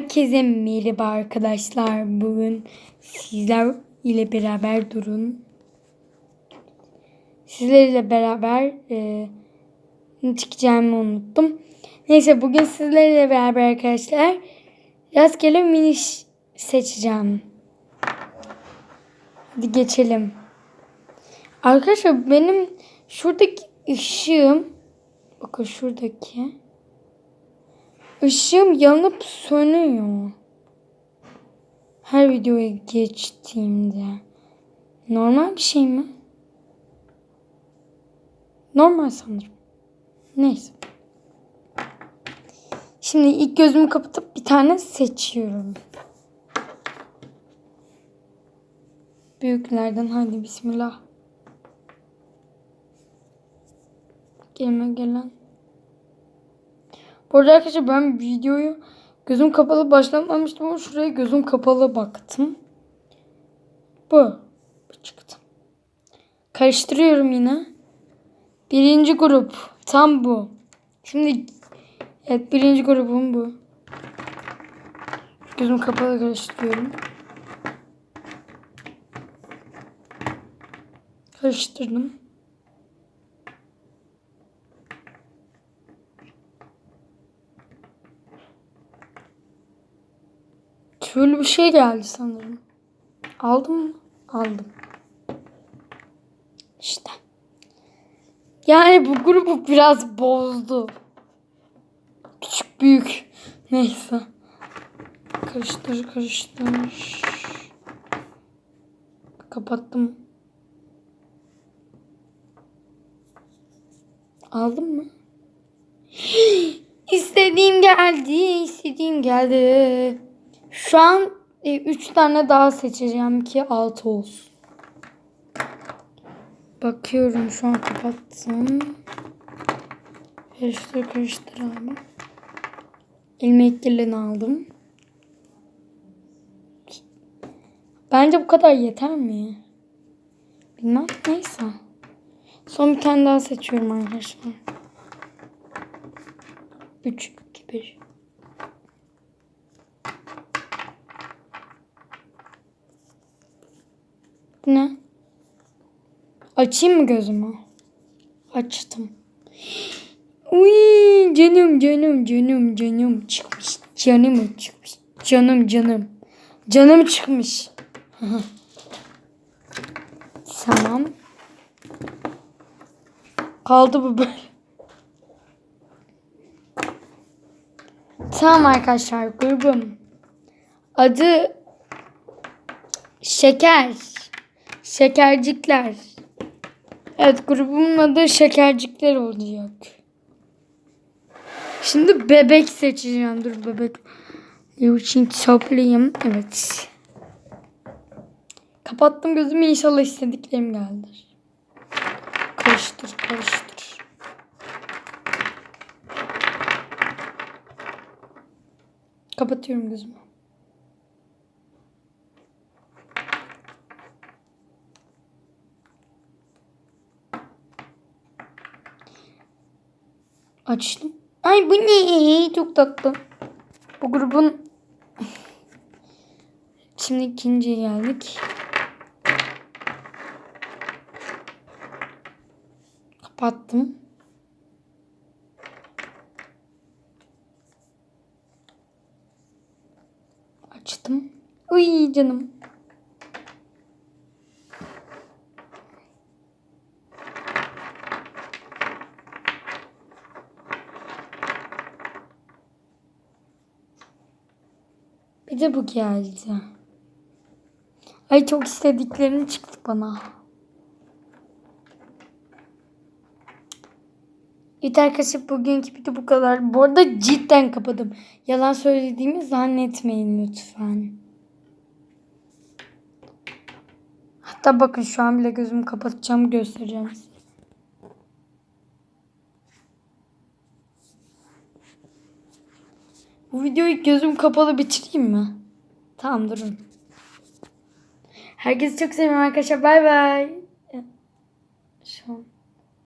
Herkese merhaba arkadaşlar. Bugün sizler ile beraber durun. Sizlerle beraber e, ne çıkacağımı unuttum. Neyse bugün sizlerle beraber arkadaşlar rastgele miniş seçeceğim. Hadi geçelim. Arkadaşlar benim şuradaki ışığım bakın şuradaki ışığım yanıp sönüyor. Her videoya geçtiğimde. Normal bir şey mi? Normal sanırım. Neyse. Şimdi ilk gözümü kapatıp bir tane seçiyorum. Büyüklerden hadi bismillah. Gelme gelen. Bu arada arkadaşlar ben videoyu gözüm kapalı başlamamıştım ama şuraya gözüm kapalı baktım. Bu. Bu çıktı. Karıştırıyorum yine. Birinci grup. Tam bu. Şimdi evet birinci grubum bu. Gözüm kapalı karıştırıyorum. Karıştırdım. Şöyle bir şey geldi sanırım. Aldım mı? Aldım. İşte. Yani bu grubu biraz bozdu. Küçük büyük. Neyse. Karıştır karıştır. Kapattım. Aldım mı? İstediğim geldi. istediğim geldi. Şu an 3 tane daha seçeceğim ki 6 olsun. Bakıyorum şu an kapattım. Karıştır karıştır abi. İlmek kirlerini aldım. Bence bu kadar yeter mi? Bilmem. Neyse. Son bir tane daha seçiyorum arkadaşlar. 3, 2, 1. Ne? Açayım mı gözümü? Açtım. Uy canım canım canım canım çıkmış. Canım çıkmış. Canım canım. Canım çıkmış. tamam. Kaldı bu böyle. Tamam arkadaşlar grubum. Adı Şeker. Şekercikler. Evet grubumun adı Şekercikler olacak. Şimdi bebek seçeceğim. Dur bebek. için toplayayım. Evet. Kapattım gözümü inşallah istediklerim geldi. Karıştır karıştır. Kapatıyorum gözümü. Açtım. Ay bu ne? Çok tatlı. Bu grubun şimdi ikinciye geldik. Kapattım. Açtım. Uy canım. Bir de bu geldi. Ay çok istediklerini çıktı bana. Evet arkadaşlar bugünkü video bu kadar. Bu arada cidden kapadım. Yalan söylediğimi zannetmeyin lütfen. Hatta bakın şu an bile gözümü kapatacağım göstereceğim size. Bu videoyu gözüm kapalı bitireyim mi? Tamam durun. Herkesi çok seviyorum arkadaşlar. Bay bay. Şu an.